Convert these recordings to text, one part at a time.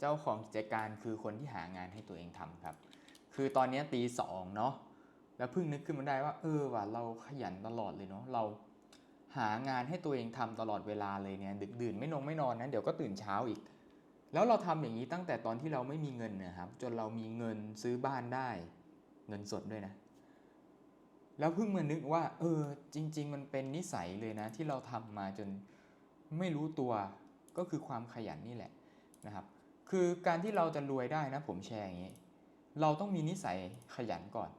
เจ้าของกิจการคือคนที่หางานให้ตัวเองทำครับ คือตอนนี้ตีสองเนาะแล้วเพิ่งนึกขึ้นมาได้ว่า เออว่ะเราขยันตลอดเลยเนาะเราหางานให้ตัวเองทำตลอดเวลาเลยเนี่ยดึกดื่นไม่นงไม่นอนนะเดี๋ยวก็ตื่นเช้าอีก แล้วเราทำอย่างนี้ตั้งแต่ตอนที่เราไม่มีเงินนะครับ จนเรามีเงินซื้อบ้านได้ เงินสดด้วยนะ แล้วเพิ่งมานึกว่า เออ จริง ๆ มันเป็นนิสัยเลยนะ ที่เราทำมาจนไม่รู้ตัวก็คือความขยันนี่แหละนะครับ คือการที่เราจะรวยได้นะ ผมแชร์อย่างนี้ เราต้องมีนิสัยขยันก่อน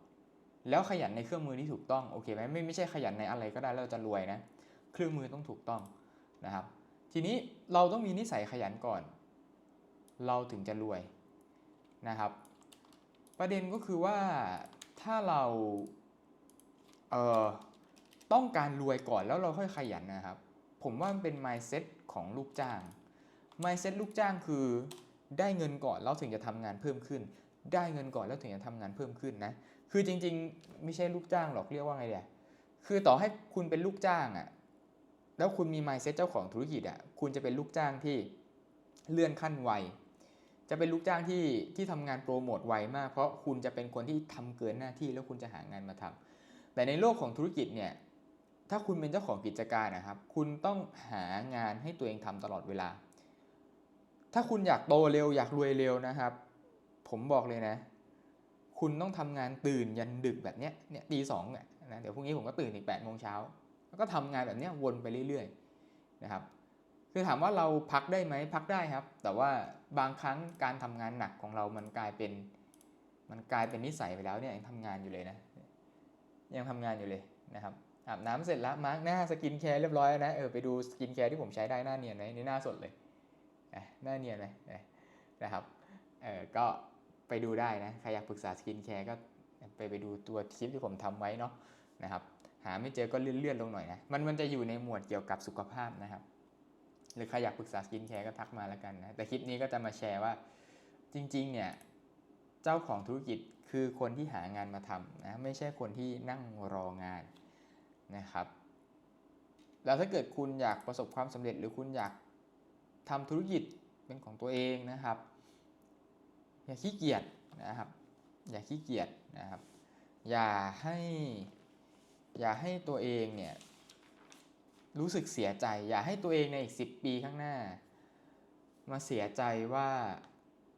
แล้วขยันในเครื่องมือที่ถูกต้องโอเคไหมไม่ไม่ใช่ขยันในอะไรก็ได้เราจะรวยนะ เครื่องมือต้องถูกต้องนะครับ ทีนี้เราต้องมีนิสัยขยันก่อน เราถึงจะรวยนะครับ ประเด็นก็คือว่าถ้าเราเอ่อต้องการรวยก่อนแล้วเราค่อยขยันนะครับ ผมว่ามันเป็น mindset ของลูกจ้าง mindset ลูกจ้างคือ ได้เงินก่อนแล้วถึงจะทำงานเพิ่มขึ้น ได้เงินก่อนแล้วถึงจะทำงานเพิ่มขึ้นนะ คือจริงๆ ไม่ใช่ลูกจ้างหรอกเรียกว่าไงเดียคือต่อให้คุณเป็นลูกจ้างอะ่ะ แล้วคุณมี mindset เจ้าของธุรกิจอะ่ะ คุณจะเป็นลูกจ้างที่เลื่อนขั้นไว จะเป็นลูกจ้างที่ที่ทำงานโปรโมทไวมาก เพราะคุณจะเป็นคนที่ทำเกินหน้าที่แล้วคุณจะหางานมาทำแต่ในโลกของธุรกิจเนี่ยถ้าคุณเป็นเจ้าของกิจการนะครับ คุณต้องหางานให้ตัวเองทำตลอดเวลา ถ้าคุณอยากโตเร็วอยากรวยเร็วนะครับ ผมบอกเลยนะ คุณต้องทำงานตื่นยันดึกแบบเนี้ยเนี่ยตีสองเนี่ยนะเดี๋ยวพรุ่งนี้ผมก็ตื่นอีกแปดโมงเช้าแล้วก็ทำงานแบบเนี้ยวนไปเรื่อยๆนะครับ คือถามว่าเราพักได้ไหมพักได้ครับ แต่ว่าบางครั้งการทำงานหนักของเรามันกลายเป็น มันกลายเป็นนิสัยไปแล้วเนี่ยยังทำงานอยู่เลยนะ ยังทำงานอยู่เลยนะครับอาบน้ำเสร็จแล้วมาร์กหน้าสกินแคร์เรียบร้อยแล้วนะเออไปดูสกินแคร์ที่ผมใช้ได้หน้าเนียนไหมนี่หน้าสดเลย นะหน้าเนียนไหมนะครับเออก็ไปดูได้นะใครอยากปรึกษาสกินแคร์ก็ไปไปดูตัวคลิปที่ผมทำไว้เนาะนะครับหาไม่เจอก็เลื่อนๆลงหน่อยนะมันมันจะอยู่ในหมวดเกี่ยวกับสุขภาพนะครับ หรือใครอยากปรึกษาสกินแคร์ก็ทักมาแล้วกันนะแต่คลิปนี้ก็จะมาแชร์ว่าจริงๆเนี่ยเจ้าของธุรกิจคือคนที่หางานมาทำนะไม่ใช่คนที่นั่งรองานนะครับแล้วถ้าเกิดคุณอยากประสบความสำเร็จหรือคุณอยาก ทำธุรกิจเป็นของตัวเองนะครับ อย่าขี้เกียจนะครับ อย่าขี้เกียจนะครับ อย่าให้อย่าให้ตัวเองเนี่ยรู้สึกเสียใจ อย่าให้ตัวเองในอีกสิปีข้างหน้า มาเสียใจว่า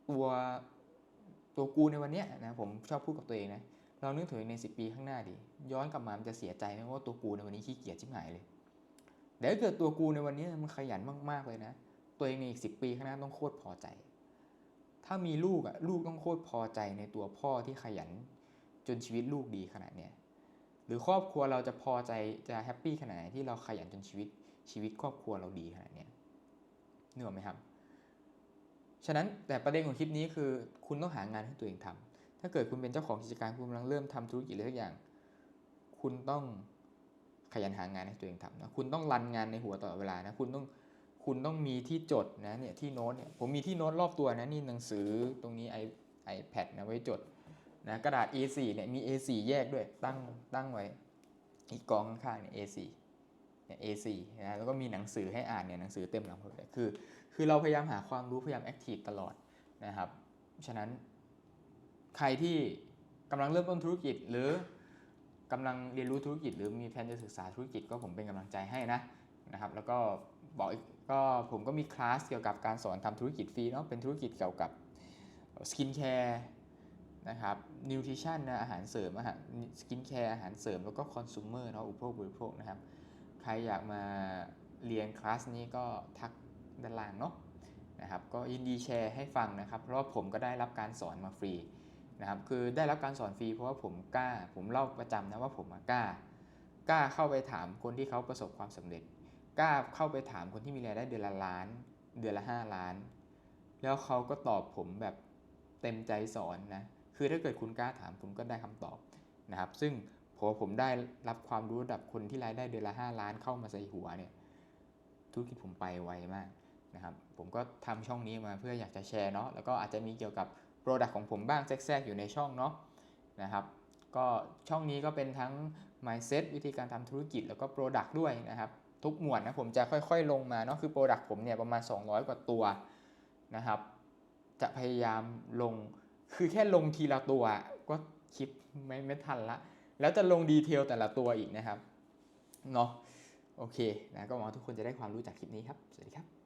ตัวตัวกูในวันเนี้ยนะผมชอบพูดกับตัวเองนะเรานึกถึงในสิปีข้างหน้าดิย้อนกลับมามันจะเสียใจไหมว่าตัวกูในวันนี้ขี้เกียจชิบหายเลยแต่ถ้าเกิดตัวกูในวันนี้มันขยันมากๆเลยนะ ตัวเองในอีกสิปีข้างหน้าต้องโคตรพอใจ ถ้ามีลูกอะลูกต้องโคตรพอใจในตัวพ่อที่ขยันจนชีวิตลูกดีขนาดเนี้ยหรือครอบครัวเราจะพอใจจะแฮปปี้ขนาดไหนที่เราขยันจนชีวิตชีวิตครอบครัวเราดีขนาดเนี้ยเหนึกออกไหมครับ ฉะนั้นแต่ประเด็นของคลิปนี้คือ คุณต้องหางานให้ตัวเองทำถ้าเกิดคุณเป็นเจ้าของกิจการคุณกำลังเริ่มทำธุรกิจอะไรสักอย่าง คุณต้องขยันหางานให้ตัวเองทำนะคุณต้องรันงานในหัวตลอดเวลานะคุณต้อง คุณต้องมีที่จดนะเนี่ยที่โน้ตเนี่ยผมมีที่โน้ตรอบตัวนะนี่หนังสือตรงนี้ i iPad นะไว้จดนะกระดาษ A4 เนี่ยมี A4 แยกด้วยตั้งตั้งไว้ อีกกองข้างๆเนี่ย A4 เนี่ย A4 นะแล้วก็มีหนังสือให้อ่านเนี่ยหนังสือเต็มหลังหมเลยคือ คือเราพยายามหาความรู้พยายามแอคทีฟตลอดนะครับฉะนั้นใครที่กำลังเริ่มต้นธุรกิจหรือกำลังเรียนรู้ธุรกิจ หรือมีแผนจะศึกษาธุรกิจก็ผมเป็นกำลังใจให้นะนะครับ แล้วก็บอกอีก ก็ผมก็มีคลาสเกี่ยวกับการสอนทำธุรกิจฟรีเนาะเป็นธุรกิจเกี่ยวกับสกินแคร์นะครับนิวทริชั่นนะอาหารเสริมอาหารสกินแคร์อาหารเสริมแล้วก็คอน sumer เนาะอุปโภคบริโภคนะครับ ใครอยากมาเรียนคลาสนี้ก็ทักด้านล่างเนาะนะครับก็ยินดีแชร์ให้ฟังนะครับ เพราะว่าผมก็ได้รับการสอนมาฟรีนะครับคือได้รับการสอนฟรีเพราะว่าผมกล้า ผมเล่าประจำนะว่าผมกล้ากล้าเข้าไปถามคนที่เขาประสบความสำเร็จ กล้าเข้าไปถามคนที่มีรายได้เดือนละล้าน เดือนละ5ล้าน แล้วเขาก็ตอบผมแบบเต็มใจสอนนะ คือถ้าเกิดคุณกล้าถามคุณก็ได้คำตอบนะครับ ซึ่งพอผมได้รับความรู้ระดับคนที่รายได้เดือนละ5ล้านเข้ามาใส่หัวเนี่ยธุรกิจผมไปไวมากนะครับ ผมก็ทำช่องนี้มาเพื่ออยากจะแชร์เนาะ แล้วก็อาจจะมีเกี่ยวกับโปรดักต์ของผมบ้างแทรกๆอยู่ในช่องเนาะนะครับ ก็ช่องนี้ก็เป็นทั้ง mindset วิธีการทำธุรกิจแล้วก็ Product ด้วยนะครับ ทุกหมวดนะผมจะค่อยๆลงมาเนาะคือโปรดักต์ผมเนี่ยประมาณ 200 กว่าตัวนะครับ จะพยายามลงคือแค่ลงทีละตัวก็คิดไม่ไม่ทันละ แล้วจะลงดีเทลแต่ละตัวอีกนะครับเนาะโอเคนะก็หวังทุกคนจะได้ความรู้จากคลิปนี้ครับ สวัสดีครับ